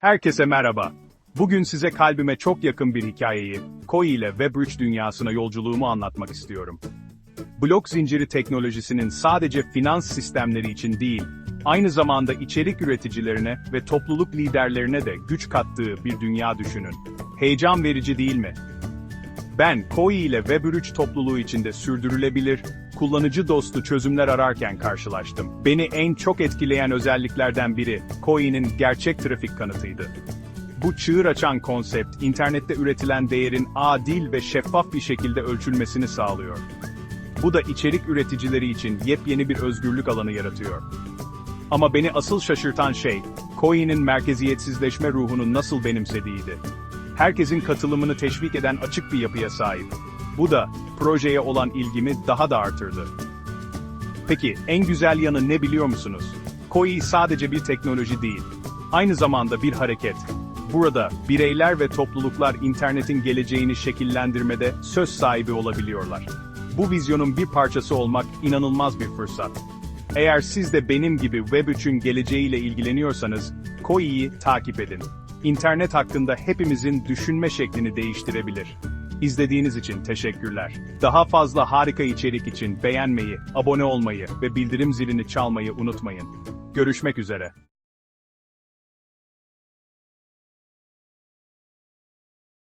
Herkese merhaba. Bugün size kalbime çok yakın bir hikayeyi, Koi ile Web3 dünyasına yolculuğumu anlatmak istiyorum. Blok zinciri teknolojisinin sadece finans sistemleri için değil, aynı zamanda içerik üreticilerine ve topluluk liderlerine de güç kattığı bir dünya düşünün. Heyecan verici değil mi? Ben, Koi ile Web3 topluluğu içinde sürdürülebilir, kullanıcı dostu çözümler ararken karşılaştım. Beni en çok etkileyen özelliklerden biri, Koi'nin gerçek trafik kanıtıydı. Bu çığır açan konsept, internette üretilen değerin adil ve şeffaf bir şekilde ölçülmesini sağlıyor. Bu da içerik üreticileri için yepyeni bir özgürlük alanı yaratıyor. Ama beni asıl şaşırtan şey, Koi'nin merkeziyetsizleşme ruhunu nasıl benimsediğiydi. Herkesin katılımını teşvik eden açık bir yapıya sahip. Bu da, projeye olan ilgimi daha da artırdı. Peki, en güzel yanı ne biliyor musunuz? Koi sadece bir teknoloji değil. Aynı zamanda bir hareket. Burada, bireyler ve topluluklar internetin geleceğini şekillendirmede söz sahibi olabiliyorlar. Bu vizyonun bir parçası olmak inanılmaz bir fırsat. Eğer siz de benim gibi Web3'ün geleceğiyle ilgileniyorsanız, Koi'yi takip edin. İnternet hakkında hepimizin düşünme şeklini değiştirebilir. İzlediğiniz için teşekkürler. Daha fazla harika içerik için beğenmeyi, abone olmayı ve bildirim zilini çalmayı unutmayın. Görüşmek üzere.